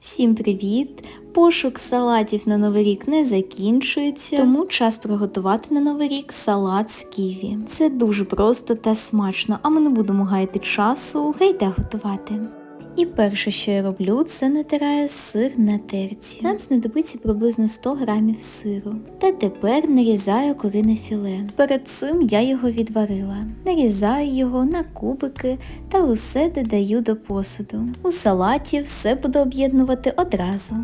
Всім привіт! Пошук салатів на Новий рік не закінчується, тому час приготувати на Новий рік салат з ківі. Це дуже просто та смачно, а ми не будемо гаяти часу, гайда готувати. І перше, що я роблю, це натираю сир на терці. Нам знадобиться приблизно 100 грамів сиру. Та тепер нарізаю курине філе. Перед цим я його відварила. Нарізаю його на кубики та усе додаю до посуду. У салаті все буду об'єднувати одразу.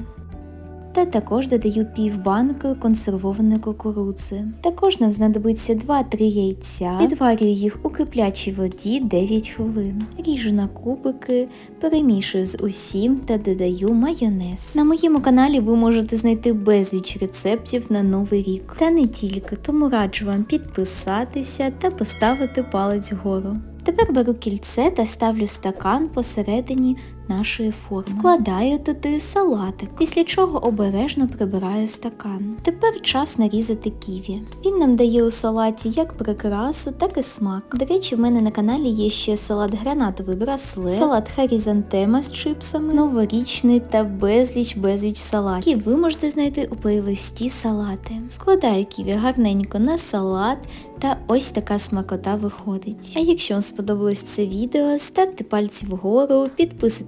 Та також додаю пів банки консервованої кукурудзи. Також нам знадобиться 2-3 яйця. Відварюю їх у киплячій воді 9 хвилин. Ріжу на кубики, перемішую з усім та додаю майонез. На моєму каналі ви можете знайти безліч рецептів на новий рік. Та не тільки, тому раджу вам підписатися та поставити палець вгору. Тепер беру кільце та ставлю стакан посередині нашої форми. Вкладаю туди салатик, після чого обережно прибираю стакан. Тепер час нарізати ківі. Він нам дає у салаті як прикрасу, так і смак. До речі, в мене на каналі є ще салат гранатовий браслет, салат харізантема з чипсами, новорічний та безліч безліч салатів, які ви можете знайти у плейлисті салати. Вкладаю ківі гарненько на салат, та ось така смакота виходить. А якщо вам сподобалось це відео, ставте пальці вгору,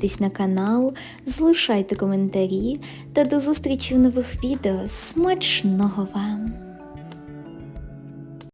підписуйтесь на канал, залишайте коментарі та до зустрічі в нових відео. Смачного вам!